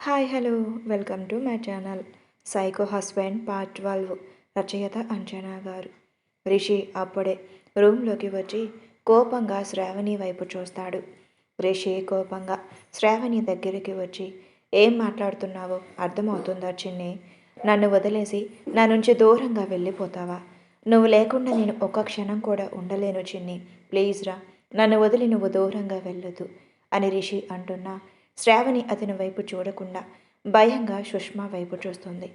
Hi hello welcome to my channel psycho husband part twelve రచయిత అంజనా గారు. రిషి అప్పుడే రూమ్లోకి వచ్చి కోపంగా శ్రావణి వైపు చూస్తాడు. రిషి కోపంగా శ్రావణి దగ్గరికి వచ్చి ఏం మాట్లాడుతున్నావో అర్థమవుతుందా చిన్ని? నన్ను వదిలేసి నా నుంచి దూరంగా వెళ్ళిపోతావా? నువ్వు లేకుండా నేను ఒక్క క్షణం కూడా ఉండలేను చిన్ని. ప్లీజ్ రా నన్ను వదిలి నువ్వు దూరంగా వెళ్ళదు అని రిషి అంటున్నా. శ్రావణి అతని వైపు చూడకుండా భయంగా సుష్మా వైపు చూస్తుంది.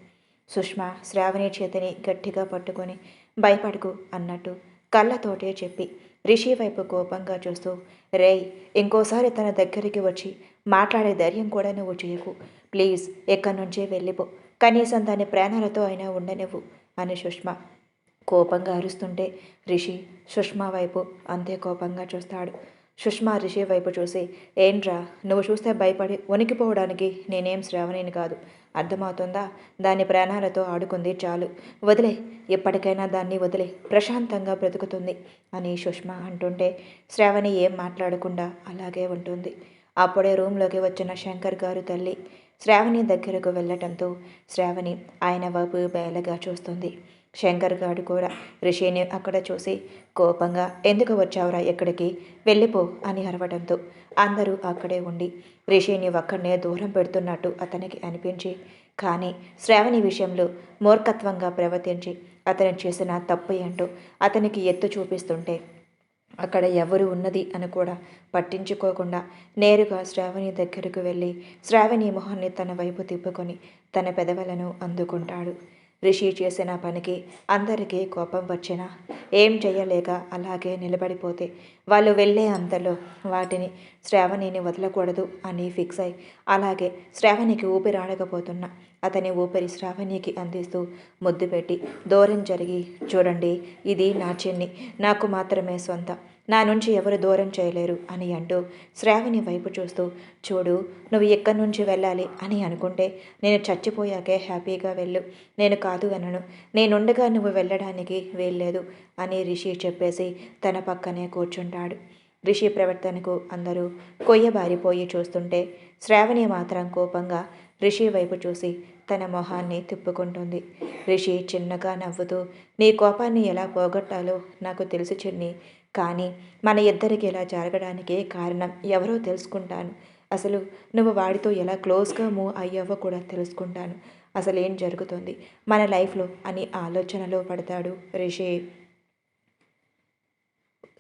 సుష్మా శ్రావణి చేతిని గట్టిగా పట్టుకొని భయపడుకు అన్నట్టు కళ్ళతోటే చెప్పి రిషి వైపు కోపంగా చూస్తూ రేయ్ ఇంకోసారి తన దగ్గరికి వచ్చి మాట్లాడే ధైర్యం కూడా నువ్వు చేయకు. ప్లీజ్ ఎక్కడి నుంచే వెళ్ళిపో. కనీసం దాని ప్రాణాలతో అయినా ఉండనివ్వు అని సుష్మా కోపంగా అరుస్తుంటే రిషి సుష్మా వైపు అంతే కోపంగా చూస్తాడు. సుష్మా రిషి వైపు చూసి ఏంట్రా నువ్వు చూస్తే భయపడి వణికిపోవడానికి నేనేం శ్రావణిని కాదు. అర్థమవుతుందా? దాని ప్రాణాలతో ఆడుకుంది చాలు. వదిలే ఎప్పటికైనా దాన్ని వదిలే. ప్రశాంతంగా బ్రతుకుతుంది అని సుష్మా అంటుంటే శ్రావణి ఏం మాట్లాడకుండా అలాగే ఉంటుంది. అప్పుడే రూమ్లోకి వచ్చిన శంకర్ గారు తల్లి శ్రావణి దగ్గరకు వెళ్ళటంతో శ్రావణి ఆయన వైపు బయలుగా చూస్తుంది. శంకర్ గారు కూడా రిషిని అక్కడ చూసి కోపంగా ఎందుకు వచ్చావురా ఎక్కడికి వెళ్ళిపో అని అరవడంతో అందరూ అక్కడే ఉండి రిషిని ఒక్కడనే దూరం పెడుతున్నట్టు అతనికి అనిపించి కానీ శ్రావణి విషయంలో మూర్ఖత్వంగా ప్రవర్తించి అతను చేసిన తప్పు ఏంటో అతనికి ఎత్తు చూపిస్తుంటే అక్కడ ఎవరు ఉన్నది అని కూడా పట్టించుకోకుండా నేరుగా శ్రావణి దగ్గరకు వెళ్ళి శ్రావణి మొహాన్ని తన వైపు తిప్పుకొని తన పెదవులను అందుకుంటాడు. రిషి చేసిన పనికి అందరికీ కోపం వచ్చినా ఏం చేయలేక అలాగే నిలబడిపోతే వాళ్ళు వెళ్ళే అంతలో వాటిని శ్రావణిని వదలకూడదు అని ఫిక్స్ అయి అలాగే శ్రావణికి ఊపిరాడకపోతున్నా అతని ఊపిరి శ్రావణికి అందిస్తూ ముద్దు పెట్టి దూరం జరిగి చూడండి ఇది నా చెన్ని నాకు మాత్రమే సొంత. నా నుంచి ఎవరు దూరం చేయలేరు అని అంటూ శ్రావణి వైపు చూస్తూ చూడు నువ్వు ఎక్కడి నుంచి వెళ్ళాలి? అని అనుకుంటే నేను చచ్చిపోయాకే హ్యాపీగా వెళ్ళు. నేను కాదు అనను. నేనుండగా నువ్వు వెళ్ళడానికి వీల్లేదు. అని రిషి చెప్పేసి తన పక్కనే కూర్చుంటాడు. రిషి ప్రవర్తనకు అందరూ కొయ్యబారిపోయి చూస్తుంటే శ్రావణి మాత్రం కోపంగా రిషి వైపు చూసి తన మొహాన్ని తిప్పుకుంటుంది. రిషి చిన్నగా నవ్వుతూ నీ కోపాన్ని ఎలా పోగొట్టాలో నాకు తెలుసు చిన్ని. కానీ మన ఇద్దరికి ఇలా జరగడానికే కారణం ఎవరో తెలుసుకుంటాను. అసలు నువ్వు వాడితో ఎలా క్లోజ్గా మూవ్ అయ్యావో కూడా తెలుసుకుంటాను. అసలు ఏం జరుగుతుంది? మన లైఫ్లో అని ఆలోచనలో పడతాడు రిషి.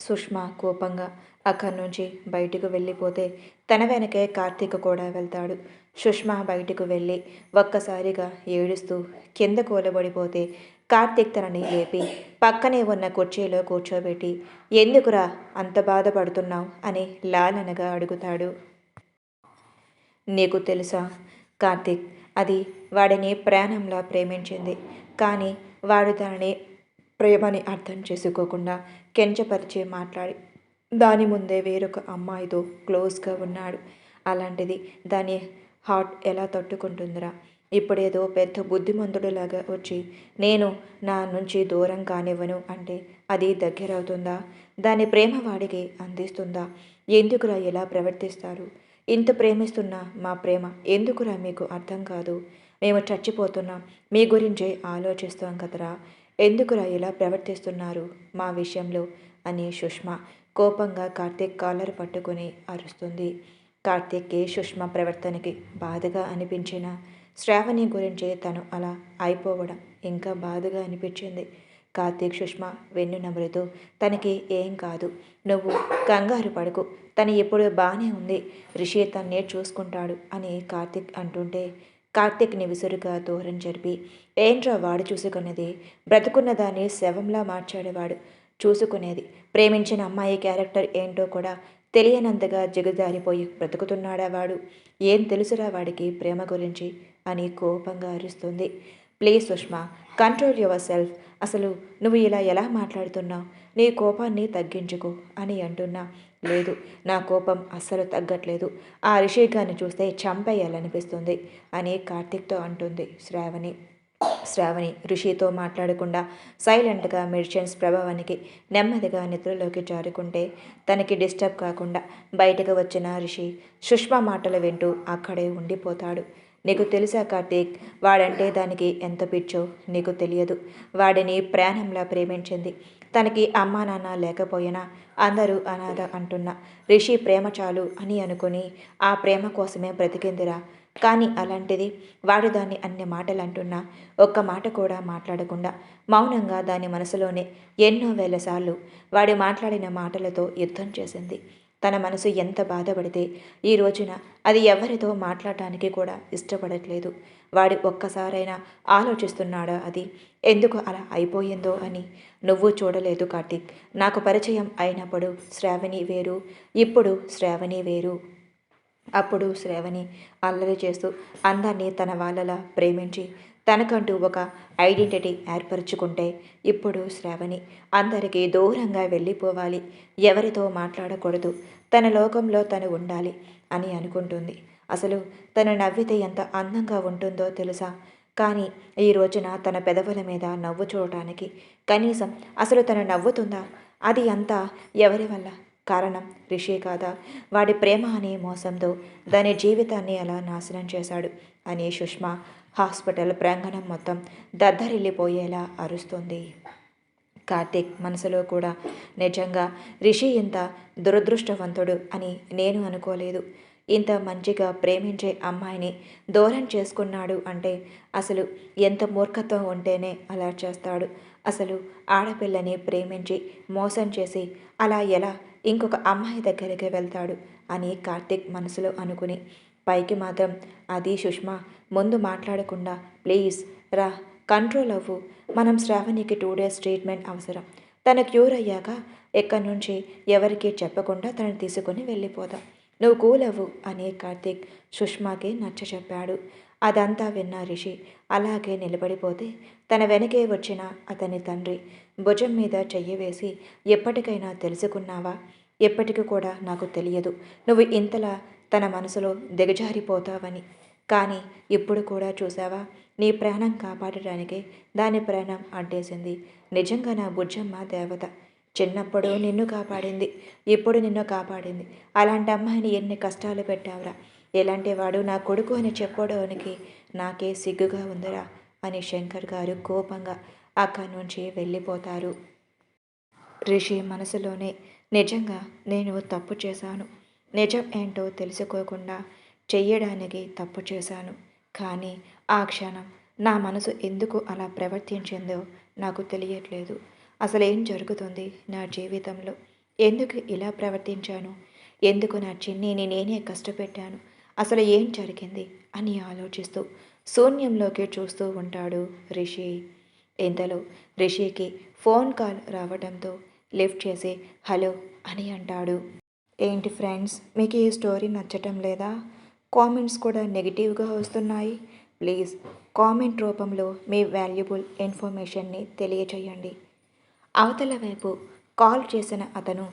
సుష్మా కోపంగా అక్కడి నుంచి బయటకు వెళ్ళిపోతే తన వెనకే కార్తీక్ కూడా వెళ్తాడు. సుష్మా బయటకు వెళ్ళి ఒక్కసారిగా ఏడుస్తూ కింద కూలబడిపోతే కార్తీక్ తనని లేపి పక్కనే ఉన్న కుర్చీలో కూర్చోబెట్టి ఎందుకురా అంత బాధపడుతున్నావు? అని లాలనగా అడుగుతాడు. నీకు తెలుసా కార్తీక్ అది వాడిని ప్రాణంలా ప్రేమించింది. కానీ వాడు తనని ప్రేమని అర్థం చేసుకోకుండా కెంచపరిచి మాట్లాడి దాని ముందే వేరొక అమ్మాయితో క్లోజ్గా ఉన్నాడు. అలాంటిది దాని హార్ట్ ఎలా తట్టుకుంటుందిరా? ఇప్పుడేదో పెద్ద బుద్ధిమంతుడిలాగా వచ్చి నేను నా నుంచి దూరం కానివ్వను అంటే అది దగ్గరవుతుందా? దాని ప్రేమ వాడికి అందిస్తుందా? ఎందుకురా ఇలా ప్రవర్తిస్తారు? ఇంత ప్రేమిస్తున్నా మా ప్రేమ ఎందుకురా మీకు అర్థం కాదు? మేము చచ్చిపోతున్నాం. మీ గురించే ఆలోచిస్తాం కదరా. ఎందుకురా ఇలా ప్రవర్తిస్తున్నారు మా విషయంలో? అని సుష్మా కోపంగా కార్తీక్ కాలర్ పట్టుకుని అరుస్తుంది. కార్తీక్కి సుష్మా ప్రవర్తనకి బాధగా అనిపించిన శ్రావణి గురించి తను అలా అయిపోవడం ఇంకా బాధగా అనిపించింది. కార్తీక్ సుష్మా వెన్ను నమ్ములుతూ తనకి ఏం కాదు నువ్వు కంగారు పడుకు తను ఎప్పుడు బాగానే ఉంది రిషి తన్నే చూసుకుంటాడు అని కార్తీక్ అంటుంటే కార్తీక్ని విసురుగా దూరం జరిపి ఏంట్రా వాడు చూసుకున్నది? బ్రతుకున్న దాన్ని శవంలా మార్చాడేవాడు. చూసుకునేది ప్రేమించిన అమ్మాయి క్యారెక్టర్ ఏంటో కూడా తెలియనంతగా జిగుదారిపోయి బ్రతుకుతున్నాడా వాడు? ఏం తెలుసురా వాడికి ప్రేమ గురించి? అని కోపంగా అరుస్తుంది. Please Sushma control yourself. అసలు నువ్వు ఇలా ఎలా మాట్లాడుతున్నావు? నీ కోపాన్ని తగ్గించుకో అని అంటున్నా. లేదు నా కోపం అస్సలు తగ్గట్లేదు. ఆ రిషి చూస్తే చంపేయాలనిపిస్తుంది అని కార్తీక్తో అంటుంది శ్రావణి. శ్రావణి ఋషితో మాట్లాడకుండా సైలెంట్గా మెడిసిన్స్ ప్రభావానికి నెమ్మదిగా నిద్రలోకి జారుకుంటే తనకి డిస్టర్బ్ కాకుండా బయటకు వచ్చిన ఋషి సుష్మా మాటలు వింటూ అక్కడే ఉండిపోతాడు. నీకు తెలుసా కార్తీక్? వాడంటే దానికి ఎంత పిచ్చో? నీకు తెలియదు. వాడిని ప్రాణంలా ప్రేమించింది. తనకి అమ్మా నాన్న లేకపోయినా అందరూ అనాథ అంటున్నా. రిషి ప్రేమ చాలు అని అనుకుని ఆ ప్రేమ కోసమే బ్రతికిందిరా. కానీ అలాంటిది వాడు దాన్ని అన్ని మాటలు అంటున్నా ఒక్క మాట కూడా మాట్లాడకుండా మౌనంగా దాని మనసులోనే ఎన్నో వేల సార్లు వాడు మాట్లాడిన మాటలతో యుద్ధం చేసింది. తన మనసు ఎంత బాధపడితే ఈ రోజున అది ఎవరితో మాట్లాడటానికి కూడా ఇష్టపడట్లేదు. వాడు ఒక్కసారైనా ఆలోచిస్తున్నాడా అది? ఎందుకు అలా అయిపోయిందో అని నువ్వు చూడలేదు కార్తీక్. నాకు పరిచయం అయినప్పుడు శ్రావణి వేరు ఇప్పుడు శ్రావణి వేరు. అప్పుడు శ్రావణి అల్లరి చేస్తూ అందరినీ తన వాళ్ళలా ప్రేమించి తనకంటూ ఒక ఐడెంటిటీ ఏర్పరచుకుంటే ఇప్పుడు శ్రావణి అందరికీ దూరంగా వెళ్ళిపోవాలి. ఎవరితో మాట్లాడకూడదు. తన లోకంలో తను ఉండాలి అని అనుకుంటుంది. అసలు తను నవ్వితే ఎంత అందంగా ఉంటుందో తెలుసా? కానీ ఈ రోజున తన పెదవుల మీద నవ్వు చూడటానికి కనీసం అసలు తను నవ్వుతుందా? అది అంతా ఎవరి వల్ల? కారణం రిషి కాదా? వాడి ప్రేమ అనే మోసంతో దాని జీవితాన్ని అలా నాశనం చేశాడు? అని సుష్మా హాస్పిటల్ ప్రాంగణం మొత్తం దద్దరిల్లిపోయేలా అరుస్తుంది. కార్తీక్ మనసులో కూడా నిజంగా రిషి ఇంత దురదృష్టవంతుడు అని నేను అనుకోలేదు. ఇంత మంచిగా ప్రేమించే అమ్మాయిని దూరం చేసుకున్నాడు అంటే అసలు ఎంత మూర్ఖత్వం ఉంటేనే అలా చేస్తాడు. అసలు ఆడపిల్లని ప్రేమించి మోసం చేసి అలా ఎలా ఇంకొక అమ్మాయి దగ్గరికి వెళ్తాడు? అని కార్తిక్ మనసులో అనుకుని పైకి మాత్రం అది సుష్మా ముందు మాట్లాడకుండా ప్లీజ్ రా కంట్రోల్ అవ్వు. మనం శ్రావణికి టూ డేస్ ట్రీట్మెంట్ అవసరం. తన క్యూర్ అయ్యాక ఎక్కడి నుంచి ఎవరికీ చెప్పకుండా తనని తీసుకొని వెళ్ళిపోదాం. నువ్వు కూల్ అవ్వు అని కార్తీక్ సుష్మాకి నచ్చ చెప్పాడు. అదంతా విన్న రిషి అలాగే నిలబడిపోతే తన వెనకే వచ్చిన అతని తండ్రి భుజం మీద చెయ్యి వేసి ఎప్పటికైనా తెలుసుకున్నావా? ఎప్పటికీ కూడా నాకు తెలియదు. నువ్వు ఇంతలా తన మనసులో దిగజారిపోతావని. కానీ ఇప్పుడు కూడా చూసావా నీ ప్రాణం కాపాడటానికి దాని ప్రాణం అడ్డేసింది నిజంగా నా బుజ్జమ్మ దేవత. చిన్నప్పుడు నిన్ను కాపాడింది. ఇప్పుడు నిన్ను కాపాడింది. అలాంటి అమ్మాయిని ఎన్ని కష్టాలు పెట్టావురా? ఎలాంటి వాడు నా కొడుకు అని చెప్పడానికి నాకే సిగ్గుగా ఉందిరా అని శంకర్ గారు కోపంగా అక్కడి నుంచి వెళ్ళిపోతారు. రిషి మనసులోనే నిజంగా నేను తప్పు చేశాను. నిజం ఏంటో తెలుసుకోకుండా చెయ్యడానికి తప్పు చేశాను. కానీ ఆ క్షణం నా మనసు ఎందుకు అలా ప్రవర్తించిందో నాకు తెలియట్లేదు. అసలు ఏం జరుగుతుంది నా జీవితంలో? ఎందుకు ఇలా ప్రవర్తించాను? ఎందుకు నా చిన్నీని నేనే కష్టపెట్టాను? అసలు ఏం జరిగింది? అని ఆలోచిస్తూ శూన్యంలోకి చూస్తూ ఉంటాడు రిషి. ఇంతలో రిషికి ఫోన్ కాల్ రావడంతో లిఫ్ట్ చేసి హలో అని అంటాడు. ఏంటి ఫ్రెండ్స్ మీకు ఈ స్టోరీ నచ్చటం లేదా? కామెంట్స్ కూడా నెగిటివ్గా వస్తున్నాయి. ప్లీజ్ కామెంట్ రూపంలో మీ వాల్యుబుల్ ఇన్ఫర్మేషన్ని తెలియచేయండి. అవతల వైపు కాల్ చేసిన అతను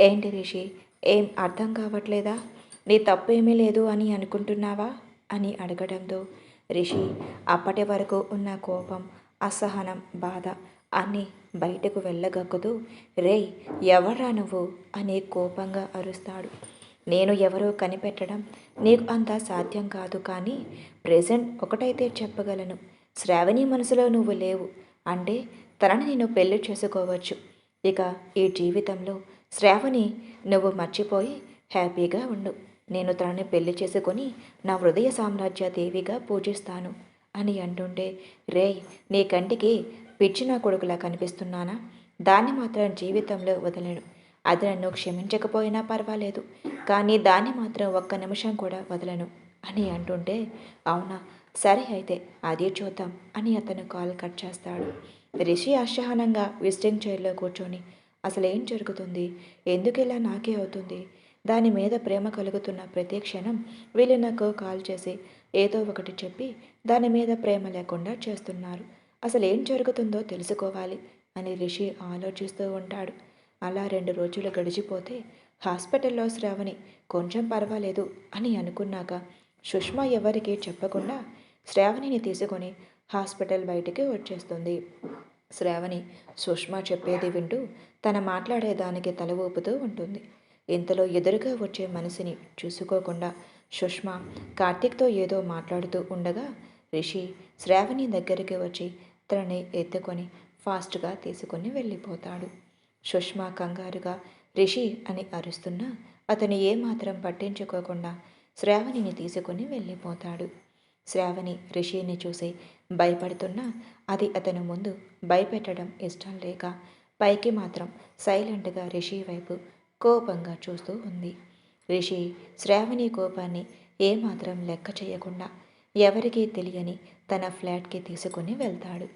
ఏంటి రిషి ఏం అర్థం కావట్లేదా? నీ తప్పేమీ లేదు అని అనుకుంటున్నావా? అని అడగడంతో రిషి అప్పటి వరకు ఉన్న కోపం అసహనం బాధ అన్నీ బయటకు వెళ్ళగక్కుతూ రేయ్ ఎవరా నువ్వు? అని కోపంగా అరుస్తాడు. నేను ఎవరో కనిపెట్టడం నీకు అంత సాధ్యం కాదు కానీ ప్రెజెంట్ ఒకటైతే చెప్పగలను. శ్రావణి మనసులో నువ్వు లేవు. అంటే తనని నేను పెళ్ళి చేసుకోవచ్చు. ఇక ఈ జీవితంలో శ్రావణి నువ్వు మర్చిపోయి హ్యాపీగా ఉండు. నేను తనని పెళ్ళి చేసుకొని నా హృదయ సామ్రాజ్య దేవిగా పూజిస్తాను అని అంటుంటే రేయ్ నీ కంటికి పిచ్చిన కొడుకులా కనిపిస్తున్నానా? దాన్ని మాత్రం జీవితంలో వదలను. అది నన్ను క్షమించకపోయినా పర్వాలేదు కానీ దాన్ని మాత్రం ఒక్క నిమిషం కూడా వదలను అని అంటుంటే అవునా సరే అయితే అది చూద్దాం అని అతను కాల్ కట్ చేస్తాడు. రిషి అసహనంగా విజిటింగ్ చైర్లో కూర్చొని అసలు ఏం జరుగుతుంది? ఎందుకు ఇలా నాకే అవుతుంది? దాని మీద ప్రేమ కలుగుతున్న ప్రతి క్షణం వీళ్ళు నాకు కాల్ చేసి ఏదో ఒకటి చెప్పి దాని మీద ప్రేమ లేకుండా చేస్తున్నారు. అసలు ఏం జరుగుతుందో తెలుసుకోవాలి అని రిషి ఆలోచిస్తూ ఉంటాడు. అలా రెండు రోజులు గడిచిపోతే హాస్పిటల్లో శ్రావణి కొంచెం పర్వాలేదు అని అనుకున్నాక సుష్మా ఎవరికీ చెప్పకుండా శ్రావణిని తీసుకొని హాస్పిటల్ బయటికి వచ్చేస్తుంది. శ్రావణి సుష్మా చెప్పేది వింటూ తన మాట్లాడేదానికి తల ఊపుతూ ఉంటుంది. ఇంతలో ఎదురుగా వచ్చే మనిషిని చూసుకోకుండా సుష్మా కార్తిక్తో ఏదో మాట్లాడుతూ ఉండగా రిషి శ్రావణి దగ్గరికి వచ్చి తనని ఎత్తుకొని ఫాస్ట్గా తీసుకొని వెళ్ళిపోతాడు. సుష్మా కంగారుగా రిషి అని అరుస్తున్నా అతను ఏమాత్రం పట్టించుకోకుండా శ్రావణిని తీసుకొని వెళ్ళిపోతాడు. శ్రావణి రిషిని చూసి భయపడుతున్నా అది అతను ముందు భయపెట్టడం ఇష్టం లేక పైకి మాత్రం సైలెంట్గా రిషి వైపు కోపంగా చూస్తూ ఉంది. రిషి శ్రావణి కోపాన్ని ఏమాత్రం లెక్క చేయకుండా ఎవరికీ తెలియని తన ఫ్లాట్కి తీసుకుని వెళ్తాడు.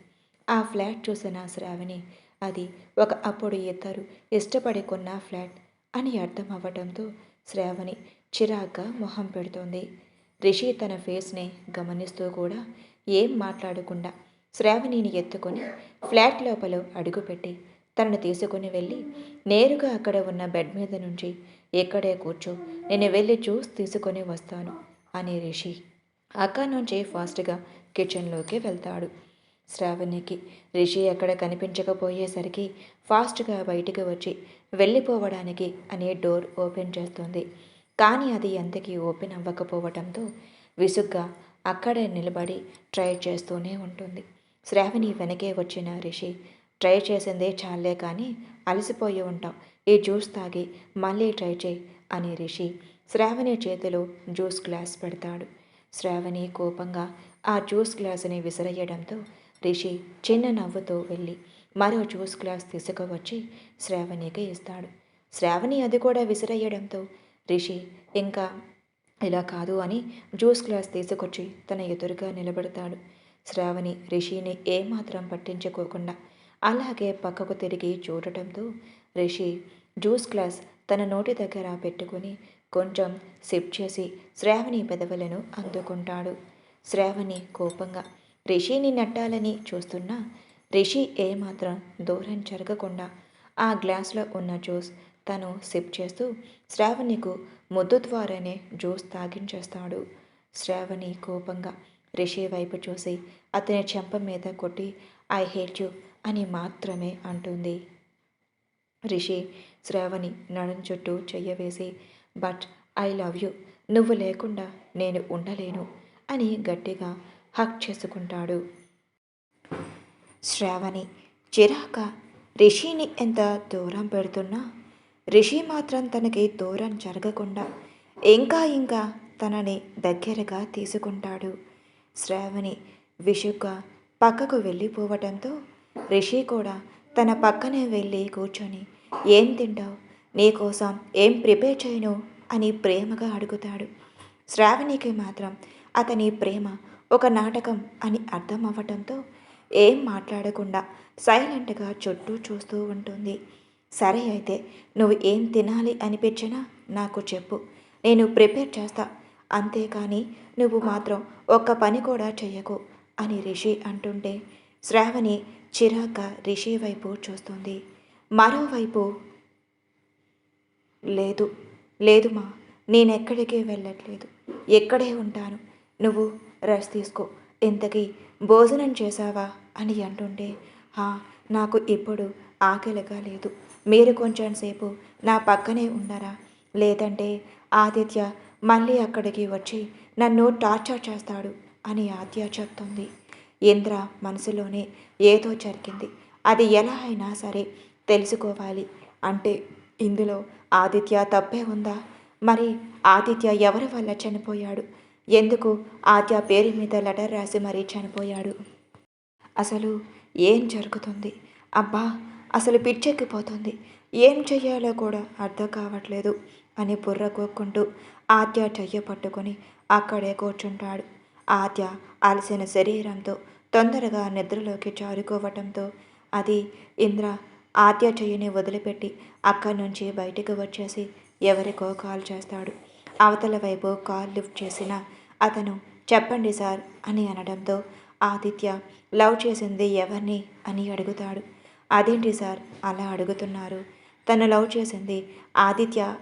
ఆ ఫ్లాట్ చూసిన శ్రావణి అది ఒక అప్పుడు ఇద్దరు ఇష్టపడి కొన్న ఫ్లాట్ అని అర్థం అవ్వడంతో శ్రావణి చిరాగ్గా మొహం పెడుతోంది. రిషి తన ఫేస్ని గమనిస్తూ కూడా ఏం మాట్లాడకుండా శ్రావణిని ఎత్తుకొని ఫ్లాట్ లోపల అడుగుపెట్టి తనను తీసుకుని వెళ్ళి నేరుగా అక్కడ ఉన్న బెడ్ మీద నుంచి ఎక్కడే కూర్చో నేను వెళ్ళి జ్యూస్ తీసుకొని వస్తాను అని రిషి అక్కడి నుంచి ఫాస్ట్గా కిచెన్లోకి వెళ్తాడు. శ్రావణికి. రిషి అక్కడ కనిపించకపోయేసరికి ఫాస్ట్గా బయటికి వచ్చి వెళ్ళిపోవడానికి అనే డోర్ ఓపెన్ చేస్తుంది. కానీ అది ఎంతకీ ఓపెన్ అవ్వకపోవడంతో విసుగ్గా అక్కడే నిలబడి ట్రై చేస్తూనే ఉంటుంది. శ్రావణి వెనకే వచ్చిన రిషి ట్రై చేసిందే చాలే కానీ అలసిపోయి ఉంటాం ఈ జ్యూస్ తాగి మళ్ళీ ట్రై చేయి అని రిషి శ్రావణి చేతిలో జ్యూస్ గ్లాస్ పెడతాడు. శ్రావణి కోపంగా ఆ జ్యూస్ గ్లాసుని విసిరేయడంతో రిషి చిన్న నవ్వుతో వెళ్ళి మరో జ్యూస్ గ్లాస్ తీసుకువచ్చి శ్రావణికి ఇస్తాడు. శ్రావణి అది కూడా విసిరేయడంతో రిషి ఇంకా ఇలా కాదు అని జ్యూస్ గ్లాస్ తీసుకొచ్చి తన ఎదురుగా నిలబడతాడు. శ్రావణి రిషిని ఏమాత్రం పట్టించుకోకుండా అలాగే పక్కకు తిరిగి చూడటంతో రిషి జ్యూస్ గ్లాస్ తన నోటి దగ్గర పెట్టుకుని కొంచెం సిప్ చేసి శ్రావణి పెదవులను అందుకుంటాడు. శ్రావణి కోపంగా రిషిని నట్టాలని చూస్తున్నా రిషి ఏమాత్రం దూరం జరగకుండా ఆ గ్లాస్లో ఉన్న జ్యూస్ తను సిప్ చేస్తూ శ్రావణికు ముద్దు ద్వారానే జ్యూస్ తాగించేస్తాడు. శ్రావణి కోపంగా రిషి వైపు చూసి అతని చెంప మీద కొట్టి ఐ హేట్ యు అని మాత్రమే అంటుంది. రిషి శ్రావణి నడుం చుట్టూ చెయ్యవేసి బట్ ఐ లవ్ యు నువ్వు లేకుండా నేను ఉండలేను అని గట్టిగా హక్ చేసుకుంటాడు. శ్రావణి చిరాక రిషిని ఎంత దూరం పెడుతున్నా? రిషి మాత్రం తనకి దూరం జరగకుండా ఇంకా ఇంకా తనని దగ్గరగా తీసుకుంటాడు. శ్రావణి విషుగ్గా పక్కకు వెళ్ళిపోవటంతో రిషి కూడా తన పక్కనే వెళ్ళి కూర్చొని ఏం తింటావు? నీకోసం ఏం ప్రిపేర్ చేయను? అని ప్రేమగా అడుగుతాడు. శ్రావణికి మాత్రం అతని ప్రేమ ఒక నాటకం అని అర్థం అవ్వటంతో ఏం మాట్లాడకుండా సైలెంట్గా చుట్టూ చూస్తూ ఉంటుంది. సరే అయితే నువ్వు ఏం తినాలి అనిపించినా నాకు చెప్పు. నేను ప్రిపేర్ చేస్తా. అంతేకాని నువ్వు మాత్రం ఒక్క పని కూడా చెయ్యకు అని రిషి అంటుంటే శ్రావణి చిరాక రిషి వైపు చూస్తుంది. మరోవైపు లేదు లేదు మా నేనెక్కడికి వెళ్ళట్లేదు. ఎక్కడే ఉంటాను. నువ్వు రెస్ట్ తీసుకో. ఇంతకీ భోజనం చేశావా? అని అంటుంటే హా నాకు ఇప్పుడు ఆకలిగా లేదు. మీరు కొంచెం సేపు నా పక్కనే ఉన్నారా లేదంటే ఆదిత్య మళ్ళీ అక్కడికి వచ్చి నన్ను టార్చర్ చేస్తాడు అని ఆద్య చెప్తుంది. ఇంద్ర మనసులోనే ఏదో జరిగింది. అది ఎలా అయినా సరే తెలుసుకోవాలి. అంటే ఇందులో ఆదిత్య తప్పే ఉందా? మరి ఆదిత్య ఎవరి వల్ల చనిపోయాడు? ఎందుకు ఆద్య పేరు మీద లెటర్ రాసి మరీ చనిపోయాడు? అసలు ఏం జరుగుతుంది? అబ్బా అసలు పిచ్చెక్కిపోతుంది. ఏం చెయ్యాలో కూడా అర్థం కావట్లేదు అని బుర్ర కోక్కుంటూ ఆద్య చెయ్య పట్టుకొని అక్కడే కూర్చుంటాడు. ఆద్య అలసిన శరీరంతో తొందరగా నిద్రలోకి జారుకోవటంతో అది ఇంద్ర ఆద్య చెయ్యిని వదిలిపెట్టి అక్కడి నుంచి బయటికి వచ్చేసి ఎవరికో కాల్ చేస్తాడు. అవతల వైపు కాల్ లిఫ్ట్ చేసిన అతను చెప్పండి సార్ అని అనడంతో ఆదిత్య లవ్ చేసింది ఎవరిని? అని అడుగుతాడు. అదేంటి సార్? అలా అడుగుతున్నారు. తను లవ్ చేసింది ఆదిత్య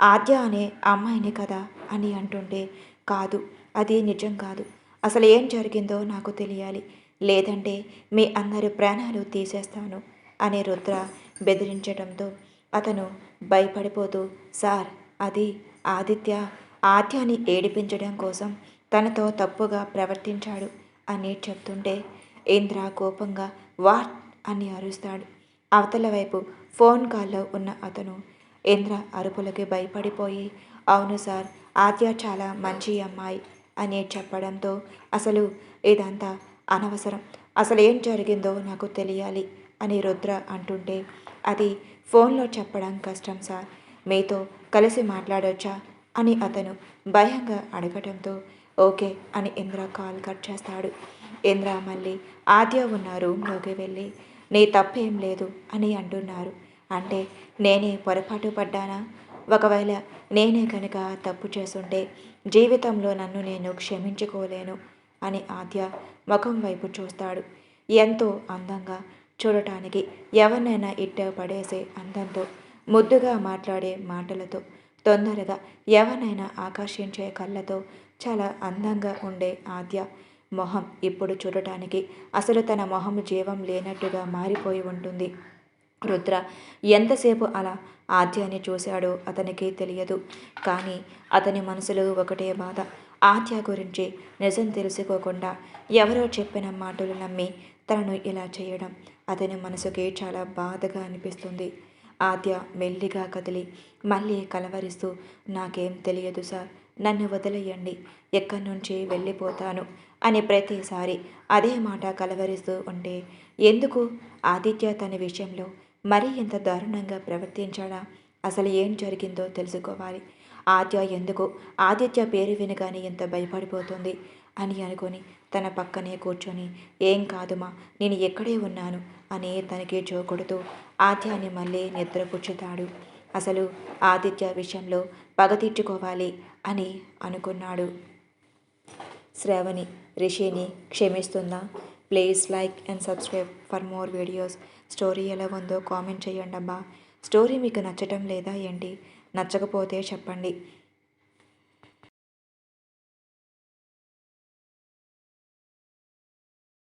ఆద్య అనే అమ్మాయిని కదా? అని అంటుంటే కాదు అది నిజం కాదు. అసలు ఏం జరిగిందో నాకు తెలియాలి. లేదంటే మీ అందరి ప్రాణాలు తీసేస్తాను అని రుద్ర బెదిరించడంతో అతను భయపడిపోతూ సార్ అది ఆదిత్య ఆద్యాన్ని ఏడిపించడం కోసం తనతో తప్పుగా ప్రవర్తించాడు అని చెప్తుంటే ఇంద్ర కోపంగా వాట్? అని అరుస్తాడు. అవతల వైపు ఫోన్ కాల్లో ఉన్న అతను ఇంద్ర అరుపులకి భయపడిపోయి అవును సార్ ఆద్య చాలా మంచి అమ్మాయి అని చెప్పడంతో అసలు ఇదంతా అనవసరం. అసలు ఏం జరిగిందో నాకు తెలియాలి అని రుద్ర అంటుంటే అది ఫోన్లో చెప్పడం కష్టం సార్. మీతో కలిసి మాట్లాడొచ్చా? అని అతను భయంగా అడగటంతో ఓకే అని ఇంద్ర కాల్ కట్ చేస్తాడు. ఇంద్ర మళ్ళీ ఆద్య ఉన్న రూమ్లోకి వెళ్ళి నీ తప్పేం లేదు అని అంటున్నారు. అంటే నేనే పొరపాటు పడ్డానా? ఒకవేళ నేనే కనుక తప్పు చేసుంటే జీవితంలో నన్ను నేను క్షమించుకోలేను అని ఆద్య ముఖం వైపు చూస్తాడు. ఎంతో అందంగా చూడటానికి ఎవరినైనా ఇట్ట పడేసే అందంతో ముద్దుగా మాట్లాడే మాటలతో తొందరగా ఎవరినైనా ఆకర్షించే కళ్ళతో చాలా అందంగా ఉండే ఆద్య మొహం ఇప్పుడు చూడటానికి అసలు తన మొహం జీవం లేనట్టుగా మారిపోయి ఉంటుంది. రుద్ర ఎంతసేపు అలా ఆద్యాన్ని చూశాడో అతనికి తెలియదు. కానీ అతని మనసులో ఒకటే బాధ. ఆద్య గురించి నిజం తెలుసుకోకుండా ఎవరో చెప్పిన మాటలు నమ్మి తనను ఇలా చేయడం అతని మనసుకి చాలా బాధగా అనిపిస్తుంది. ఆద్య మెల్లిగా కదిలి మళ్ళీ కలవరిస్తూ నాకేం తెలియదు సార్ నన్ను వదిలేయండి ఎక్కడి నుంచి వెళ్ళిపోతాను అని ప్రతిసారి అదే మాట కలవరిస్తూ ఉంటే ఎందుకు? ఆదిత్య తన విషయంలో మరీ ఇంత దారుణంగా ప్రవర్తించాడా? అసలు ఏం జరిగిందో తెలుసుకోవాలి. ఆద్య ఎందుకు? ఆదిత్య పేరు వినగానే ఎంత భయపడిపోతుంది. అని అనుకొని తన పక్కనే కూర్చొని ఏం కాదుమా నేను ఎక్కడే ఉన్నాను అని తనకి చూకొడుతూ ఆద్యాన్ని మళ్ళీ నిద్రపుచ్చుతాడు. అసలు ఆదిత్య విషయంలో పగ తీర్చుకోవాలి అని అనుకున్నాడు. శ్రావణి రిషిని క్షమిస్తుందా? Please like and subscribe for more videos. Story ఎలా ఉందో కామెంట్ చేయండి అబ్బా స్టోరీ మీకు నచ్చటం లేదా ఏంటి? నచ్చకపోతే చెప్పండి.